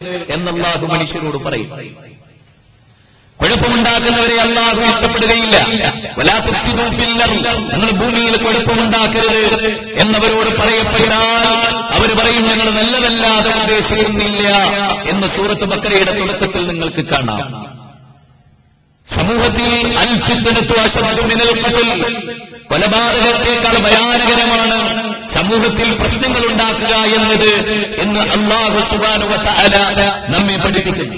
എന്നല്ലാഹു മനുഷ്യരോട് പറയും. കുഴപ്പമുണ്ടാക്കുന്നവരെ അള്ളാഹു ഇഷ്ടപ്പെടുകയില്ല. നിങ്ങൾ ഭൂമിയിൽ കുഴപ്പമുണ്ടാക്കരുത് എന്നവരോട് പറയപ്പെട്ടാൽ അവർ പറയും ഞങ്ങൾ നല്ലതല്ലാതെ ഉദ്ദേശിക്കുന്നില്ല എന്ന് സൂറത്ത് ബക്കരയുടെ തുടക്കത്തിൽ നിങ്ങൾക്ക് കാണാം. സമൂഹത്തിൽ ഖത്ൽ കൊലപാതകത്തേക്കാൾ ഭയാനകരമാണ് സമൂഹത്തിൽ പ്രശ്നങ്ങൾ ഉണ്ടാക്കുക എന്നത് എന്ന് അള്ളാഹു സുബാനുവത്ത അല നമ്മെ പഠിപ്പിക്കുന്നു.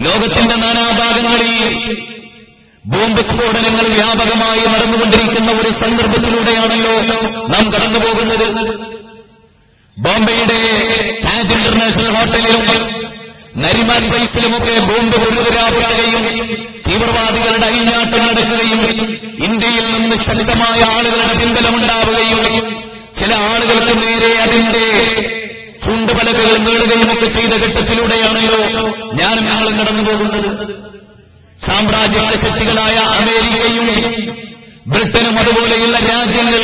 ലോകത്തിന്റെ നാനാഭാഗങ്ങളിൽ ബോംബ് സ്ഫോടനങ്ങൾ വ്യാപകമായി നടന്നുകൊണ്ടിരിക്കുന്ന ഒരു സന്ദർഭത്തിലൂടെയാണല്ലോ നാം കടന്നുപോകുന്നത്. ബോംബെയുടെ ഹാജ് ഇന്റർനാഷണൽ ഹോട്ടലിലും നരിമാൻ ബൈസിലുമൊക്കെ ബോംബ് കൊണ്ടുവരാവുകയും തീവ്രവാദികളുടെ അഴിഞ്ഞാട്ടം നടക്കുകയും ഇന്ത്യയിൽ നിന്ന് ശക്തമായ ആളുകളുടെ ആളുകൾക്ക് നേരെ ചുണ്ടുപലകകൾ നീളുകയും ഒക്കെ ചെയ്ത ഘട്ടത്തിലൂടെയാണല്ലോ ഞാനും ഞങ്ങളും കടന്നു പോകുന്നത്. സാമ്രാജ്യത്വ ശക്തികളായ അമേരിക്കയും ബ്രിട്ടനും അതുപോലെയുള്ള രാജ്യങ്ങൾ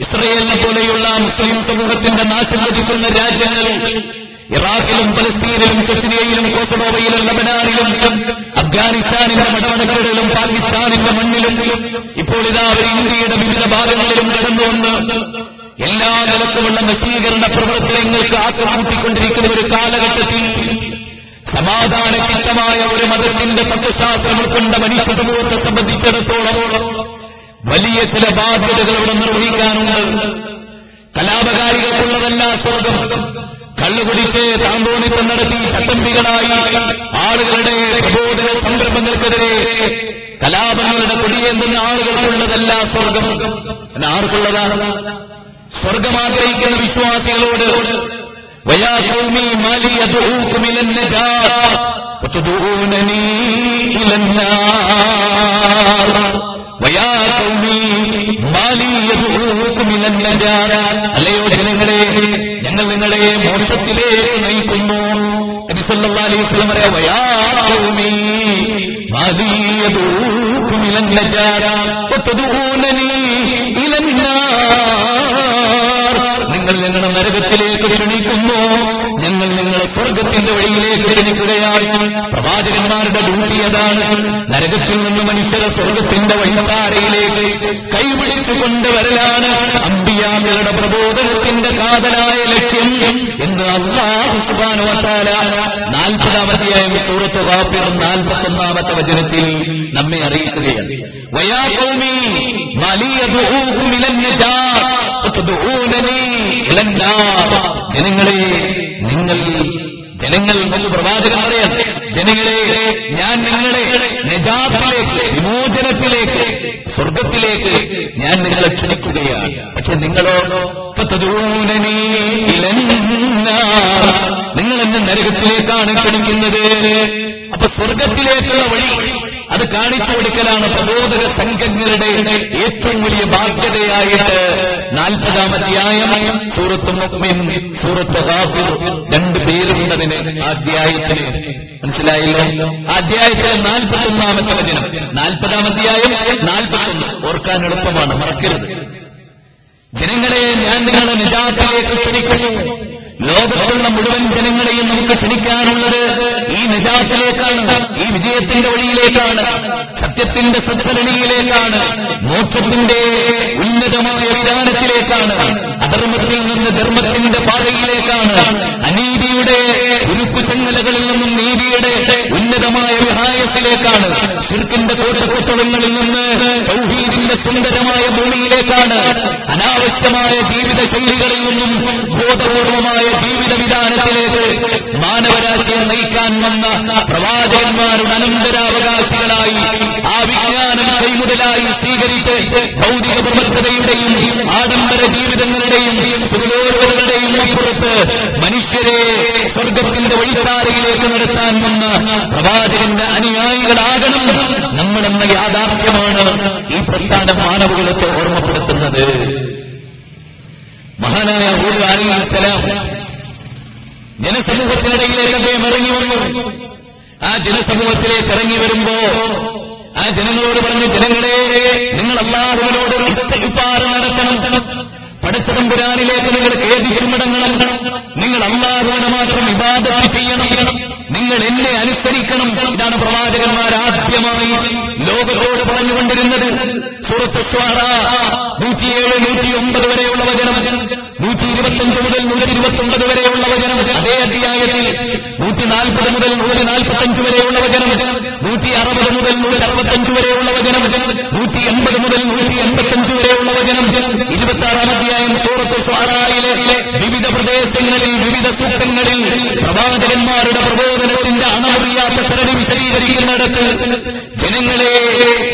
ഇസ്രയേലിനെ പോലെയുള്ള മുസ്ലിം സമൂഹത്തിന്റെ നാശം ലഭിക്കുന്ന രാജ്യങ്ങൾ ഇറാഖിലും പലസ്തീനിലും ചെച്ചിനിയയിലും കോസഡോവയിലും ലബനാനിലും അഫ്ഗാനിസ്ഥാനിന്റെ മടവണക്കേടിലും പാകിസ്ഥാനിന്റെ മണ്ണിലും ഇപ്പോൾ ഇതാ അവർ ഇന്ത്യയുടെ വിവിധ ഭാഗങ്ങളിലും കടന്നുവന്ന് എല്ലാ നിലക്കുമുള്ള നശീകരണ പ്രവർത്തനങ്ങൾക്ക് ആക്രമിക്കൊണ്ടിരിക്കുന്ന ഒരു കാലഘട്ടത്തിൽ സമാധാന ചിത്തമായ ഒരു മതത്തിന്റെ തത്വശാസ്ത്രം ഉൾക്കൊണ്ട മനുഷ്യ സമൂഹത്തെ സംബന്ധിച്ചിടത്തോളം വലിയ ചില ബാധ്യതകൾ നിർവഹിക്കാനുണ്ട്. കലാപകാരികൾക്കുള്ളതല്ല സ്വർഗം. കള്ളുകുടിച്ച് താന്തോണിപ്പം നടത്തി ചട്ടമ്പികളായി ആളുകളുടെ പ്രബോധന സംരംഭങ്ങൾക്കെതിരെ കലാപങ്ങളുടെ കൊടിയേന്തുന്ന ആളുകൾക്കുള്ളതല്ല സ്വർഗം. ആർക്കുള്ളതാണ് സ്വർഗം ആഗ്രഹിക്കുന്ന വിശ്വാസികളോട് വയാ അല്ലയോ ജനങ്ങളെ ഞങ്ങൾ നിങ്ങളെ മോക്ഷത്തിലേക്ക് നയിക്കുന്നു. അലൈസ്ലമരെ വയാമി മാലിയതൂക്കുമിലന്നജാര നിങ്ങൾ ഞങ്ങളെ നരകത്തിലേക്ക് ക്ഷണിക്കുന്നു. ഞങ്ങൾ നിങ്ങളെ സ്വർഗത്തിന്റെ വഴിയിലേക്ക് ക്ഷണിക്കുകയാണ്. പ്രവാചകന്മാരുടെ ഡ്യൂട്ടി അതാണ്. നരകത്തിൽ നിന്ന് മനുഷ്യരെ സ്വർഗത്തിന്റെ വഴിപാടയിലേക്ക് കൈപിടിച്ചു കൊണ്ടുവരലാണ് അമ്പിയാമികളുടെ പ്രബോധനത്തിന്റെ കാതലായ ലക്ഷ്യം എന്ന് അള്ളാഹു സുബാനുവത്താല നാൽപ്പതാമത്തെയായ സൂറത്ത് ഹാഫിർ നാൽപ്പത്തൊന്നാമത്തെ വചനത്തിൽ നമ്മെ അറിയിക്കുകയാണ്. വയാ ജനങ്ങളെ നിങ്ങൾ ജനങ്ങൾ നമുക്ക് പ്രവാചകൻ പറയാം ജനങ്ങളെ ഞാൻ നിങ്ങളെ നിജാത്തിലേക്ക് വിമോചനത്തിലേക്ക് സ്വർഗത്തിലേക്ക് ഞാൻ നിങ്ങളെ ക്ഷണിക്കുകയാണ്. പക്ഷെ നിങ്ങളോ നിങ്ങൾ എന്നെ നരകത്തിലേക്കാണ് ക്ഷണിക്കുന്നത്. അപ്പൊ സ്വർഗത്തിലേക്കുള്ള വഴി അത് കാണിച്ചു കൊടുക്കലാണ് പ്രബോധക സംഘങ്ങളുടെ ഏറ്റവും വലിയ ബാധ്യതയായിട്ട് നാൽപ്പതാമധ്യായം സൂറത്ത് മുഖ്മിൻ സൂറത്ത് ഹാഫിർ രണ്ട് പേരുണ്ടതിന് ആ അധ്യായത്തിന് മനസ്സിലായല്ലോ? അധ്യായത്തിലെ നാൽപ്പത്തൊന്നാമത്തെ വചനം. നാൽപ്പതാം അധ്യായം നാൽപ്പത്തൊന്ന്. ഓർക്കാൻ എളുപ്പമാണ് മറക്കരുത്. ജനങ്ങളെ ഞാൻ നിങ്ങളെ നിജാത്തിലേക്ക് ക്ഷണിക്കുന്നു. ലോകത്തുള്ള മുഴുവൻ ജനങ്ങളെയും നമുക്ക് ക്ഷണിക്കാനുള്ളത് ഈ നിജാത്തിലേക്കാണ് ഈ വിജയത്തിന്റെ വഴിയിലേക്കാണ് സത്യത്തിന്റെ സത്സരണിയിലേക്കാണ് മോക്ഷത്തിന്റെ ഉന്നതമായ വിധാനത്തിലേക്കാണ് അധർമ്മത്തിൽ നിന്ന് ധർമ്മത്തിന്റെ പാതയിലേക്കാണ് അനീതിയുടെ ഉരുക്കുചങ്ങലകളിൽ നിന്നും നീതിയുടെ ഉന്നതമായ വിഹായത്തിലേക്കാണ് ശിർക്കിന്റെ കോട്ടക്കൊത്തളങ്ങളിൽ നിന്ന് തൗഹീദിന്റെ സുന്ദരമായ ഭൂമിയിലേക്കാണ് അനാവശ്യമായ ജീവിത ശൈലികളിൽ നിന്നും ബോധപൂർവമായ ജീവിത വിധാനത്തിലേക്ക് മാനവരാശിയെ നയിക്കാൻ വന്ന പ്രവാചകന്മാരുടെ അനന്തരാവകാശികളായി ആ വിജ്ഞാനം കൈമുതലായി സ്വീകരിച്ച് ഭൗതിക പ്രബദ്ധതയുടെയും ആഡംബര ജീവിതങ്ങളുടെയും സുഖലോലുകളുടെയും അപ്പുറത്ത് മനുഷ്യരെ സ്വർഗത്തിന്റെ വഴിത്താരയിലേക്ക് നടത്താൻ വന്ന പ്രവാചകന്റെ അനുയായികളാകണം നമ്മളെന്ന യാഥാർത്ഥ്യമാണ് ഈ പ്രസ്ഥാനം മാനവകുലത്തെ ഓർമ്മപ്പെടുത്തുന്നത്. മഹാനായ ഒരു അലി അലിസ്ലാം ജനസമൂഹത്തിനിടയിലേക്ക് അദ്ദേഹം ഇറങ്ങി വന്നു. ആ ജനസമൂഹത്തിലേക്ക് ഇറങ്ങി വരുമ്പോ ആ ജനങ്ങളോട് പറഞ്ഞു ജനങ്ങളെ നിങ്ങൾ അള്ളാഹുവിനോട് ഇസ്തിഗ്ഫാർ നടത്തണം. പടച്ചതമ്പുരാനിലേക്ക് നിങ്ങൾ ഏത് ചുമടങ്ങണം നിങ്ങൾ അള്ളാഹുവിനെ മാത്രം വിവാദം ചെയ്യണം. നിങ്ങൾ എന്നെ അനുസരിക്കണം. ഇതാണ് പ്രവാചകന്മാർ ആദ്യമായി ലോകത്തോട് പറഞ്ഞുകൊണ്ടിരുന്നത്. സുഹൃത്ത് നൂറ്റിയേഴ് നൂറ്റി ഒമ്പത് വരെയുള്ള വചനം. നൂറ്റി ഇരുപത്തിയഞ്ച് മുതൽ നൂറ്റി ഇരുപത്തി ഒമ്പത് വരെയുള്ള വചനം. അതേ അധ്യായത്തിൽ നൂറ്റി നാൽപ്പത് മുതൽ നൂറ്റി നാൽപ്പത്തഞ്ച് വരെയുള്ള വചനം. നൂറ്റി അറുപത് മുതൽ നൂറ്റി അറുപത്തഞ്ച് വരെയുള്ള വചനം. നൂറ്റി എൺപത് മുതൽ നൂറ്റി എൺപത്തഞ്ച് വരെയുള്ള വചനം. ഇരുപത്തി ആറാം അധ്യായം സൂറത്ത് സ്വാറായിലെ വിവിധ പ്രദേശങ്ങളിൽ വിവിധ സൂക്തങ്ങളിൽ പ്രവാചകന്മാരുടെ പ്രബോധനത്തിന്റെ അണമറിയാത്ത സരണി വിശദീകരിക്കുന്നിടത്ത് ജനങ്ങളെ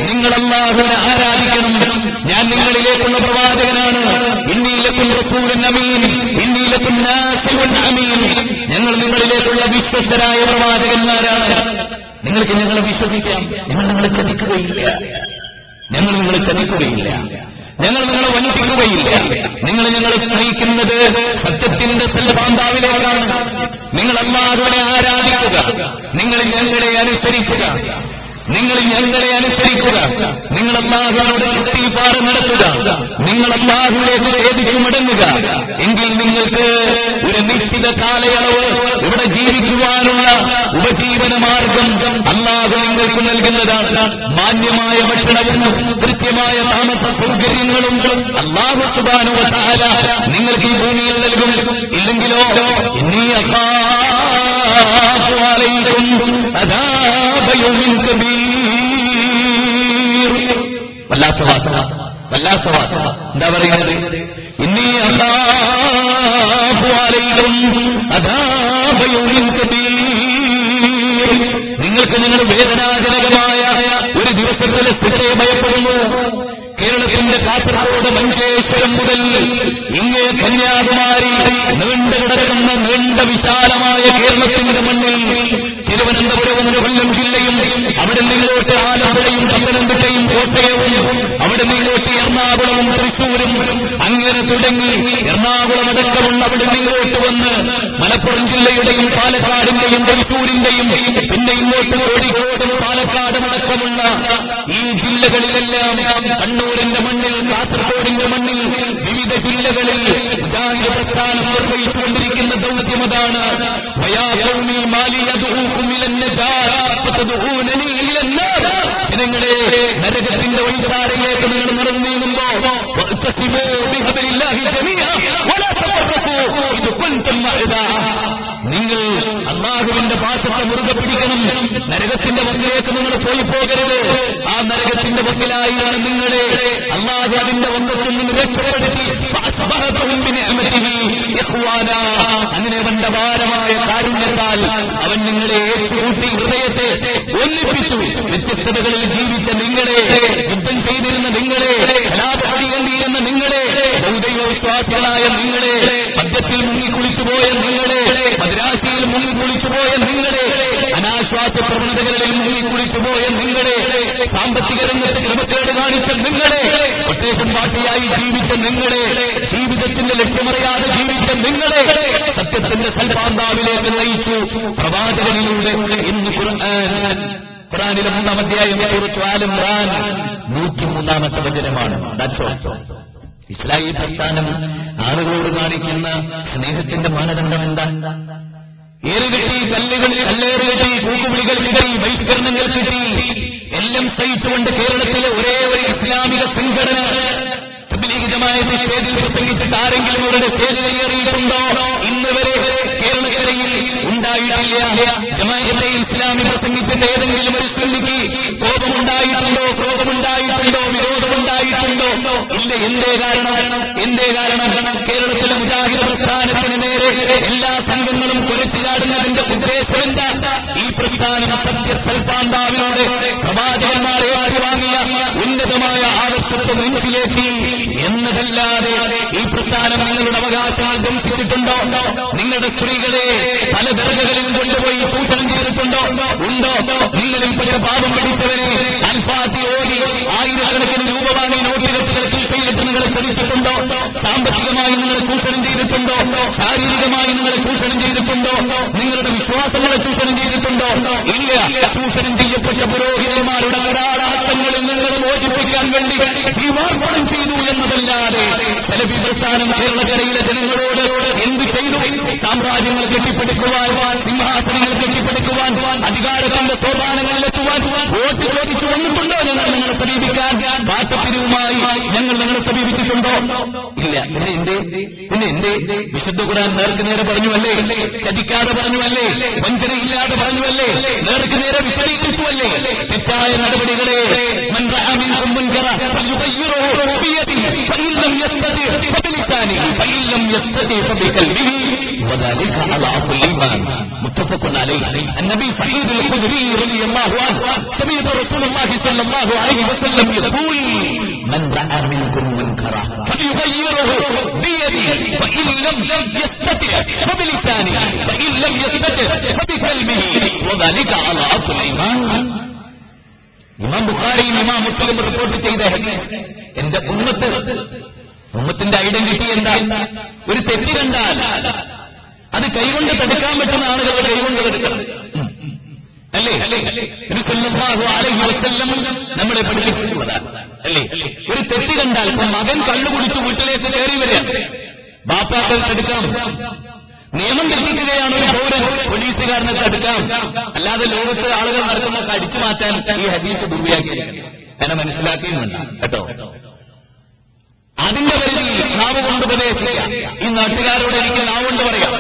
നിങ്ങളെല്ലാവരും ആരാധിക്കണം. ഞാൻ നിങ്ങളിലേക്കുള്ള പ്രവാചകനാണ് വിശ്വസ്തരായ പ്രവാചകന്മാരാണ്. നിങ്ങൾക്ക് ഞങ്ങളെ വിശ്വസിക്കാം. ഞങ്ങൾ നിങ്ങളെ ചതിക്കുകയില്ല. ഞങ്ങൾ നിങ്ങളെ ചതിക്കുകയില്ല. ഞങ്ങൾ നിങ്ങളെ വഞ്ചിക്കുകയില്ല. നിങ്ങൾ ഞങ്ങളെ സ്നേഹിക്കുന്നത് സത്യത്തിന്റെ സെൽബാന്താവിലേക്കാണ് നിങ്ങൾ ആരാധിക്കുക. നിങ്ങൾ ഞങ്ങളെ അനുസരിക്കുക. നിങ്ങൾ ഞങ്ങളെ അനുസരിക്കുക. നിങ്ങൾ അല്ലാഹുവിനോട് ഇസ്തീഫാർ നടത്തുക. നിങ്ങൾ അല്ലാഹുവിലേക്ക് ഖേദിച്ചു മടങ്ങുക. എങ്കിൽ നിങ്ങൾക്ക് ഒരു നിശ്ചിത കാലയളവ് ഇവിടെ ജീവിക്കുവാനുള്ള ഉപജീവന മാർഗം അല്ലാഹു നിങ്ങൾക്ക് നൽകുന്നതാണ്. മാന്യമായ ഭക്ഷണവും കൃത്യമായ താമസ സൗകര്യങ്ങളും അല്ലാഹു സുബാനുവ തആല നിങ്ങൾക്ക് ഈ ഭൂമിയിൽ നൽകും. ഇല്ലെങ്കിലോ ഇനി അസാ കബീർ വല്ലാത്ത വാസന വല്ലാത്ത വാസന എന്താ പറയുന്നത്? ഇന്നീ അദാബ യൗമിൻ കബീർ. നിങ്ങൾക്ക് നിങ്ങൾ വേദനാജനകമായ ഒരു ദിവസത്തിലെ ശിക്ഷയെ ഭയപ്പെടുന്നു. കേരളത്തിന്റെ കാസർഗോഡ് മഞ്ചേശ്വരം മുതൽ ഇങ്ങേ കന്യാകുമാരി നീണ്ടു കിടക്കുന്ന നീണ്ട വിശാലമായ കേരളത്തിന്റെ മണ്ണിൽ തൃശൂരും അങ്ങനെ തുടങ്ങി. എറണാകുളം അടക്കമുള്ള അവിടെ ഇങ്ങോട്ട് വന്ന് മലപ്പുറം ജില്ലയുടെയും പാലക്കാടിന്റെയും തൃശൂരിന്റെയും പിന്നെ ഇങ്ങോട്ട് കോഴിക്കോടും പാലക്കാടും അടക്കമുള്ള ഈ ജില്ലകളിലെല്ലാം കണ്ണൂരിന്റെ മണ്ണിൽ കാസർഗോഡിന്റെ മണ്ണിൽ വിവിധ ജില്ലകളിൽ ജാതി പ്രസ്ഥാനം നിർവഹിച്ചുകൊണ്ടിരിക്കുന്ന ദൗത്യം അതാണ്. വയാഹൗമി മാലിയദൂക്കും ജനങ്ങളെ നരകത്തിന്റെ വഴിപാടിലേക്ക് നിങ്ങൾ നടന്നു നീങ്ങുമ്പോ ഇത് കുൻതും പിടിക്കണം. നരകത്തിന്റെ വക്കിലേക്ക് നിങ്ങൾ പോയി പോകരുത്. ആ നരകത്തിന്റെ വക്കിലായാണ് നിങ്ങളെ അള്ളാഹു അതിന്റെ വക്കത്തിൽ നിന്ന് രക്ഷപ്പെടുത്തി. അങ്ങനെ അവന്റെ ഭാരമായ കാരുണ്യത്താൽ അവൻ നിങ്ങളെ ഏറ്റുകൂട്ടി ഹൃദയത്തെ ഒന്നിപ്പിച്ചു. വ്യത്യസ്തതകളിൽ ജീവിച്ച നിങ്ങളെ യുദ്ധം ചെയ്തിരുന്ന നിങ്ങളെ കലാപടിയേണ്ടിയിരുന്ന നിങ്ങളെ ഭൗതിക വിശ്വാസികളായ നിങ്ങളെ മദ്യത്തിൽ മുങ്ങിക്കുളിച്ചുപോയ നിങ്ങളെ മദ്രാശിയിൽ മുങ്ങിക്കുളിച്ചുപോയ നിങ്ങളെ അനാശ്വാസ പ്രവണതകളിൽ മുങ്ങിക്കുളിച്ചുപോയ നിങ്ങളെ സാമ്പത്തിക രംഗത്ത് ക്രമക്കേട് കാണിച്ച നിങ്ങളെ പ്രത്യേകം പാർട്ടിയായി ജീവിച്ച നിങ്ങളെ ജീവിതത്തിന്റെ ലക്ഷ്യമറിയാതെ ജീവിച്ച നിങ്ങളെ സത്യത്തിന്റെ സൽപാന്താവിലേക്ക് നയിച്ചു പ്രവാചകനിലൂടെ ഇന്ന് ഖുർആൻ ഖുറാനിലെ മൂന്നാം അധ്യായം സൂറത്ത് ആൽ ഇമ്രാൻ നൂറ്റിമൂന്നാമത്തെ വചനമാണ്. ഇസ്ലായി പ്രസ്ഥാനം ആളുകളോട് കാണിക്കുന്ന സ്നേഹത്തിന്റെ മാനദണ്ഡം എന്താ ഏറുകെട്ടി കല്ലുകളിൽ കല്ലേറ് കിട്ടി കൂക്കുവിളികൾ കിട്ടി ബഹിഷ്കരണങ്ങൾ കിട്ടി. എല്ലാം സഹിച്ചുകൊണ്ട് കേരളത്തിലെ ഒരേ ഒരു ഇസ്ലാമിക സംഘടന തബ്ലീഗിതമായ സ്റ്റേജിൽ പ്രസംഗിച്ചിട്ട് ആരെങ്കിലും അവരുടെ സ്റ്റേജിൽ കയ്യേറിയിട്ടുണ്ടോ? ഇന്ന് വരെ കേരളക്കരയിൽ ഉണ്ടായിട്ടില്ല. ജമാഅത്തെ ഇസ്ലാമി പ്രസംഗിച്ചിട്ട് ഏതെങ്കിലും ഒരു സുന്നിക്ക് കോപമുണ്ടായിട്ടുണ്ടോ? ക്രോധമുണ്ടായിട്ടുണ്ടോ വിരോധമുണ്ടായിട്ടുണ്ടോ? ഇല്ല എന്തേ കാരണം? എന്തേ കാരണം? കേരളത്തിലെ മുജാഹിദ് പ്രസ്ഥാനത്തിന് നേരെ എല്ലാ സംഘങ്ങളും ചാടുന്നതിന്റെ ഉദ്ദേശം എന്താ ഈ പ്രസ്ഥാനം സത്യ സൽപാന്താവിനോട് പ്രവാചകന്മാരെ ഏറ്റുവാങ്ങിയ ഉന്നതമായ ആദർശത്തെ നെഞ്ചിലേറ്റി എന്നതല്ലാതെ ഈ പ്രസ്ഥാനം നിങ്ങളുടെ അവകാശങ്ങൾ ധംസിച്ചിട്ടുണ്ടോ നിങ്ങളുടെ സ്ത്രീകളെ പല ദർഗകളിലും കൊണ്ടുപോയി ചൂഷണം ചെയ്തിട്ടുണ്ടോ? ഉണ്ടോ? നിങ്ങളിൽ പല പാപം പിടിച്ചവരെ അൽഫാത്തി ഓടി ആയിരക്കണക്കിന് രൂപ വാങ്ങി കീഴ്ചയിലിട്ട് നിങ്ങളെ ചതിച്ചിട്ടുണ്ടോ? സാമ്പത്തികമായി നിങ്ങളെ ചൂഷണം ചെയ്തിട്ടുണ്ടോ? ശാരീരികമായി നിങ്ങളെ ചൂഷണം ചെയ്തിട്ടുണ്ടോ? നിങ്ങളുടെ വിശ്വാസങ്ങളെ ചൂഷണം ചെയ്തിട്ടുണ്ടോ? ഇല്ല. ചൂഷണം ചെയ്യപ്പെട്ട പുരോഹിതന്മാരുടെ കരാടാട്ടങ്ങളിൽ നിങ്ങളെ മോചിപ്പിക്കാൻ വേണ്ടി ജീവാർപ്പണം ചെയ്തു എന്നതല്ലാതെ സെലഫി പ്രസ്ഥാനം കേരളക്കരയിലെ ജനങ്ങളോട് എന്ത് ചെയ്തു? സാമ്രാജ്യങ്ങൾ കെട്ടിപ്പടുക്കുവാൻ സിംഹാസനങ്ങൾ കെട്ടിപ്പടുക്കുവാൻ അധികാരത്തിന്റെ സോപാനങ്ങളിലെത്തുവാൻ വോട്ട് ചോദിച്ചു വന്നിട്ടുണ്ടോ ഞങ്ങൾ നിങ്ങളെ സമീപിക്കാൻ പാട്ടപ്പിരിവുമായി ഞങ്ങൾ നിങ്ങളെ സമീപിച്ചിട്ടുണ്ടോ ഇല്ല പിന്നെ എന്തേ പിന്നെ എന്തേ വിശുദ്ധ ഖുർആൻ നേർക്ക് നേരെ പറഞ്ഞുവല്ലേ ചതിക്കാതെ പറഞ്ഞുവല്ലേ വഞ്ചനയില്ലാതെ പറഞ്ഞുവല്ലേ നേർക്ക് നേരെ വിശദീകരിച്ചുവല്ലേ തെറ്റായ നടപടികളെ من رأى منكم منكرا فليغيره بيده فإن لم يستطع فبلسانه فإن لم يستطع فبقلبه وذلك أضعف الإيمان متفق عليه النبي سعيد الخدري رضي الله عنه سمعت رسول الله صلى الله عليه وسلم يقول من رأى منكم منكرا فليغيره بيده فإن لم يستطع فبلسانه فإن لم يستطع فبقلبه وذلك أضعف الإيمان ഇമാം ബുഖാരിയും ഇമാം മുസ്ലിം റിപ്പോർട്ട് ചെയ്ത ഹദീസ് എന്റെ ഉമ്മത്ത് ഉമ്മത്തിന്റെ ഐഡന്റിറ്റി എന്താ ഒരു തെറ്റ് കണ്ടാൽ അത് കൈകൊണ്ട് തടുക്കാൻ പറ്റുന്ന ആളുകളുടെ കൈകൊണ്ട് തടുക്കണം ഉം. അല്ലേ നബി സല്ലല്ലാഹു അലൈഹി വസല്ലം നമ്മളെ പഠിപ്പിച്ചിട്ടുള്ളതാണ് അല്ലേ? ഒരു തെറ്റ് കണ്ടാൽ ഇപ്പൊ മകൻ കള്ളു കുടിച്ച് വീട്ടിലേക്ക് കയറി വരിക. ബാപ്പാക്കൾ തടുക്കാം നിയമം തെറ്റിക്കുകയാണ് ഒരു പൗരൻ. പോലീസുകാരനെ തടുക്കാം അല്ലാതെ ലോകത്ത് ആളുകൾ നടക്കുന്ന കടിച്ചു മാറ്റാൻ ഈ ഹദീസ് ദുർവ്യാഖ്യാനിക്കണം എന്നെ മനസ്സിലാക്കിയുമുണ്ട് കേട്ടോ? അതിന്റെ പരിധിയിൽ നാവ് കൊണ്ട് ഉപദേശിക്കാം. ഈ നാട്ടുകാരോട് എനിക്ക് നാവ് കൊണ്ട് പറയാം.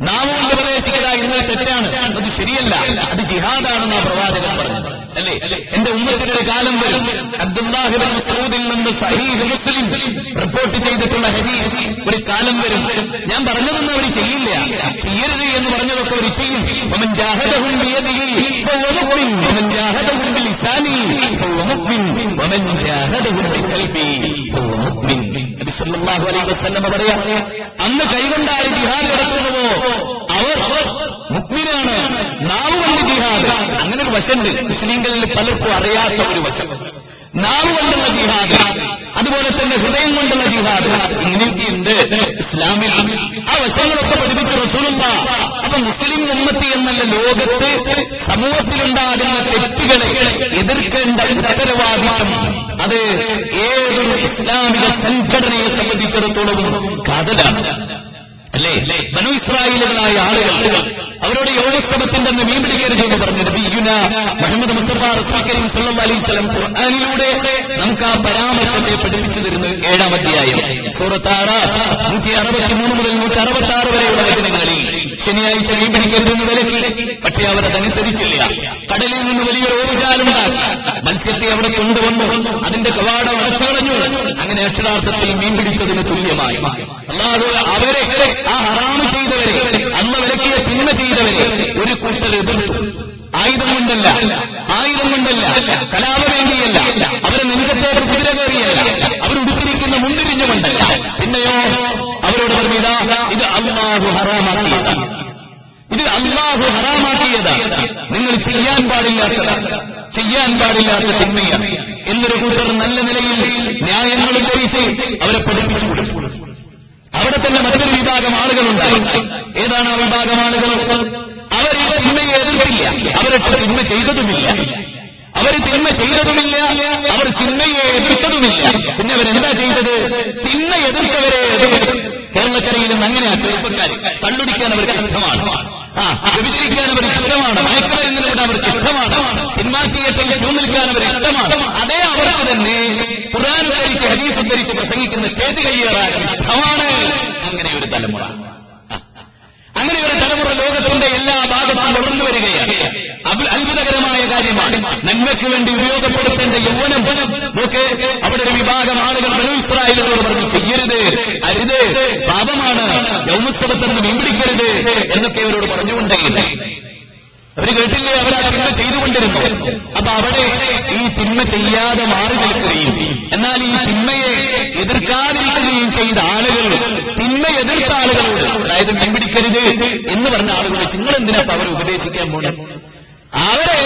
നാവ് കൊണ്ട് ഉപദേശിക്കുക ഇന്നലെ തെറ്റാണ്. അത് ശരിയല്ല. അത് ജിഹാദാണെന്ന് ആ പ്രവാചകൻ പറഞ്ഞു അല്ലേ? എന്റെ ഉമ്മത്തിനൊരു കാലം വരും. അബ്ദുല്ലാഹിബിൻ മസൂദിൽ നിന്ന് സഹീഹ് മുസ്ലിം റിപ്പോർട്ട് ചെയ്തിട്ടുള്ള ഹദീസ് ഒരു കാലം വരും. ഞാൻ പറഞ്ഞതൊന്നും അവർ ചെയ്യില്ല. ചെയ്യരുത് എന്ന് പറഞ്ഞതൊക്കെ അവർ ചെയ്യും. അന്ന് കൈകൊണ്ടായി ജിഹാദ് നടക്കുന്നതോ? അവർ മുക്മി വശമുണ്ട്. മുസ്ലിങ്ങളിൽ പലർക്കും അറിയാത്ത ഒരു വശം. നാവ് കൊണ്ടുള്ള ജിഹാദ് അതുപോലെ തന്നെ ഹൃദയം കൊണ്ടുള്ള ജിഹാദ് ഇങ്ങനെയൊക്കെയുണ്ട് ഇസ്ലാമിൽ. ആ വശങ്ങളൊക്കെ പഠിപ്പിച്ച റസൂലുള്ള. അപ്പൊ മുസ്ലിം ഉമ്മത്തി എന്നല്ല ലോകത്ത് സമൂഹത്തിലുണ്ടാകുന്ന തെറ്റുകളെ എതിർക്കേണ്ട ഉത്തരവാദിത്വം അത് ഏതൊരു ഇസ്ലാമിക സംഘടനയെ സംബന്ധിച്ചിടത്തോളം കാതലാണ്. അല്ലേ? ബനു ഇസ്രായേലുകളായ ആളുകൾ അവരോട് യോഗശ്രമത്തിന്റെ അന്ന് മീൻ പിടിക്കരുത് എന്ന് പറഞ്ഞു നബിയുന മുഹമ്മദ് മുസ്തഫ റസൂൽ അലൈഹി വസല്ലം ഖുർആനിലൂടെ നമുക്ക് ആ പരാമർശത്തെ പഠിപ്പിച്ചു തരുന്നു ഏഴാം അധ്യായം സൂറത്താറ് നൂറ്റി അറുപത്തി മൂന്ന് മുതൽ നൂറ്റി അറുപത്തി ആറ് വരെയുള്ള വചനങ്ങളിൽ ശനിയാഴ്ച മീൻ പിടിക്കരുതെന്ന് വിലക്കി. പക്ഷെ അതനുസരിച്ചില്ല. കടലിൽ നിന്ന് വലിയ ഓവുചാലുണ്ടാക്കി മത്സ്യത്തെ അവിടെ കൊണ്ടുവന്നു. അതിന്റെ കവാടം അടച്ചു കളഞ്ഞു. അങ്ങനെ അക്ഷരാർത്ഥത്തിൽ മീൻ പിടിച്ചതിന് തുല്യമായി. അല്ലാതെ അവരെ ആ ഹറാമ് ചെയ്തവരെ അന്ന് വിലക്കിയ തിന്മ ചെയ്തവരെ ഒരു കൂട്ടർ എതിർത്തു. ആയുധം കൊണ്ടല്ല ആയുധം കൊണ്ടല്ല കലാപവേണ്ടിയല്ല അവരെ നിമിഷത്തെ കുതിര കയറിയല്ല അവരുടുത്തിരിക്കുന്ന മുന്തിരിഞ്ഞുകൊണ്ടല്ല പിന്നെയോ അവരോട് പറഞ്ഞു ഇതാ ഇത് അള്ളാഹു ഹറാമാക്കിയതാണ് ഇത് അള്ളാഹു ഹറാമാക്കിയതാണ് നിങ്ങൾ ചെയ്യാൻ പാടില്ലാത്തതാണ് ചെയ്യാൻ പാടില്ലാത്ത തിന്മയാണ്. എന്നൊരു കൂട്ടർ നല്ല നിലയിൽ ന്യായങ്ങൾ ഉദ്ധരിച്ച് അവരെ പഠിപ്പിച്ചു അവിടെ തന്നെ മറ്റൊരു വിഭാഗം ആളുകളുണ്ടായി ഏതാണ് ആ വിഭാഗം ആളുകൾ? അവർ ഈ തിന്മയെ എതിർത്തില്ല. അവരിട്ട് തിന്മ ചെയ്തതുമില്ല. അവർ തിന്മ ചെയ്തതുമില്ല. അവർ തിന്മയെ എതിർത്തതുമില്ല. പിന്നെ അവരെന്താ ചെയ്തത്? തിന്മ എതിർത്തവരെ എതിർത്തു കേരളക്കരയിലും അങ്ങനെയാ ചെറുപ്പക്കാർ കള്ളുടിക്കാൻ അവർക്ക് ഇഷ്ടമാണ് ആ വ്യഭിചരിക്കാൻ അവർ ഇഷ്ടമാണ്. മയക്കുമരുന്നിലൂടെ അവർക്ക് ഇഷ്ടമാണ്. സിനിമാ തിയേറ്ററിൽ ക്യൂ നിൽക്കാൻ അവർ ഇഷ്ടമാണ്. അതേ അവർക്ക് തന്നെ ഖുർആൻ ഉദ്ധരിച്ച് ഹദീസ് പ്രസംഗിക്കുന്ന സ്റ്റേജ് കയ്യേറാൻ ഇഷ്ടമാണ്. അങ്ങനെ ഒരു തലമുറ. അങ്ങനെ ഒരു തലമുറ ലോകത്തിന്റെ എല്ലാ ഭാഗത്തും വളർന്നു വരികയാണ്. അത്ഭുതകരമായ കാര്യമാണ്. നന്മയ്ക്ക് വേണ്ടി ഉപയോഗപ്പെടുത്തേണ്ട യൗവനം. നോക്ക് അവിടെ ഒരു വിഭാഗം ആളുകൾ മനുസ്രായിലോട് പറഞ്ഞു ചെയ്യരുത്. യൗമസ്വതത്തെന്ന് മീൻപിടിക്കരുത് എന്നൊക്കെ അവരോട് പറഞ്ഞുകൊണ്ടേയില്ല. അവർ കേട്ടില്ലേ? അവർ തിന്മ ചെയ്തുകൊണ്ടിരുന്നു. അപ്പൊ അവിടെ ഈ തിന്മ ചെയ്യാതെ മാറി നിൽക്കുകയും എന്നാൽ ഈ തിന്മയെ എതിർക്കാതിരിക്കുകയും ചെയ്ത ആളുകൾ തിന്മ എതിർത്ത ആളുകളോട് അതായത് മീൻപിടിക്കരുത് എന്ന് പറഞ്ഞ ആളുകളെ നിങ്ങൾ എന്തിനാ അവർ ഉപദേശിക്കാൻ പോകണം അവരെ